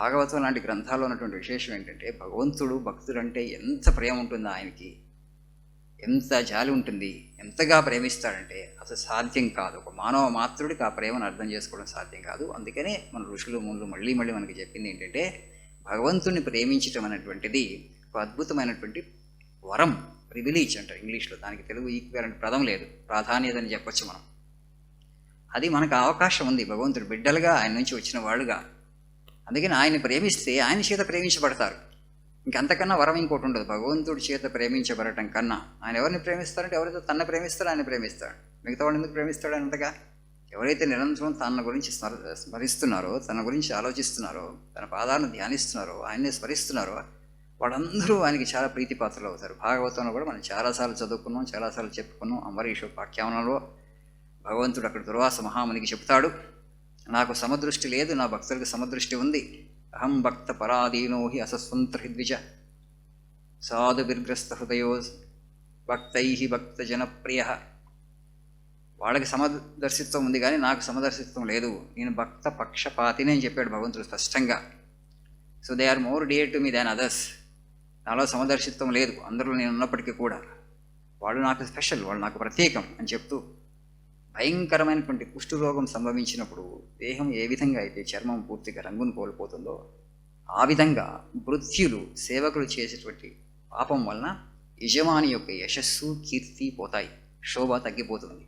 భాగవతం లాంటి గ్రంథాల్లో ఉన్నటువంటి విశేషం ఏంటంటే భగవంతుడు భక్తుడంటే ఎంత ప్రేమ ఉంటుందో ఆయనకి. ఎంత జాలి ఉంటుంది. ఎంతగా ప్రేమిస్తాడంటే అసలు సాధ్యం కాదు. ఒక మానవ మాత్రుడికి ఆ ప్రేమను అర్థం చేసుకోవడం సాధ్యం కాదు. అందుకనే మన ఋషులు ముళ్ళు మళ్ళీ మళ్ళీ మనకి చెప్పింది ఏంటంటే భగవంతుని ప్రేమించటం అనేటువంటిది ఒక అద్భుతమైనటువంటి వరం ప్రివిలీజ్ అంటారు ఇంగ్లీష్లో. దానికి తెలుగు ఈక్వల్ పదం లేదు. ప్రాధాన్యత అని చెప్పొచ్చు మనం. అది మనకు అవకాశం ఉంది. భగవంతుడు బిడ్డలుగా ఆయన నుంచి వచ్చిన వాళ్ళుగా అందుకని ఆయన ప్రేమిస్తే ఆయన చేత ప్రేమించబడతారు. ఇంకంతకన్నా వరం ఇంకోటి ఉండదు. భగవంతుడి చేత ప్రేమించబడటం కన్నా ఆయన ఎవరిని ప్రేమిస్తారంటే ఎవరైతే తన ప్రేమిస్తారో ఆయన ప్రేమిస్తాడు. మిగతా వాడిని ఎందుకు ప్రేమిస్తాడు అంతగా ఎవరైతే నిరంతరం తన గురించి స్మర స్మరిస్తున్నారో తన గురించి ఆలోచిస్తున్నారో తన పాదాలను ధ్యానిస్తున్నారో ఆయన్నే స్మరిస్తున్నారో వాళ్ళందరూ ఆయనకి చాలా ప్రీతిపాత్రలు అవుతారు. భాగవతంలో కూడా మనం చాలాసార్లు చదువుకున్నాం చాలాసార్లు చెప్పుకున్నాం అంబరీషు పాఖ్యానంలో భగవంతుడు అక్కడ దుర్వాస మహామునికి చెప్తాడు నాకు సమదృష్టి లేదు నా భక్తులకు సమదృష్టి ఉంది. అహం భక్త పరాధీనో హి అసస్వంత్ర ద్విజ సాధు హృదయో భక్తై భక్త జనప్రియ వాళ్ళకి సమదర్శిత్వం ఉంది కానీ నాకు సమదర్శిత్వం లేదు. నేను భక్త పక్షపాతిని అని చెప్పాడు భగవంతుడు స్పష్టంగా. So they are more dear to me than others నాలో సమదర్శిత్వం లేదు అందరూ నేను ఉన్నప్పటికీ కూడా. వాళ్ళు నాకు స్పెషల్ వాళ్ళు నాకు ప్రత్యేకం అని చెప్తూ భయంకరమైనటువంటి కుష్ఠరోగం సంభవించినప్పుడు దేహం ఏ విధంగా అయితే చర్మం పూర్తిగా రంగును కోల్పోతుందో ఆ విధంగా మృత్యులు సేవకులు చేసేటువంటి పాపం వలన యజమాని యొక్క యశస్సు కీర్తి పోతాయి. శోభ తగ్గిపోతుంది.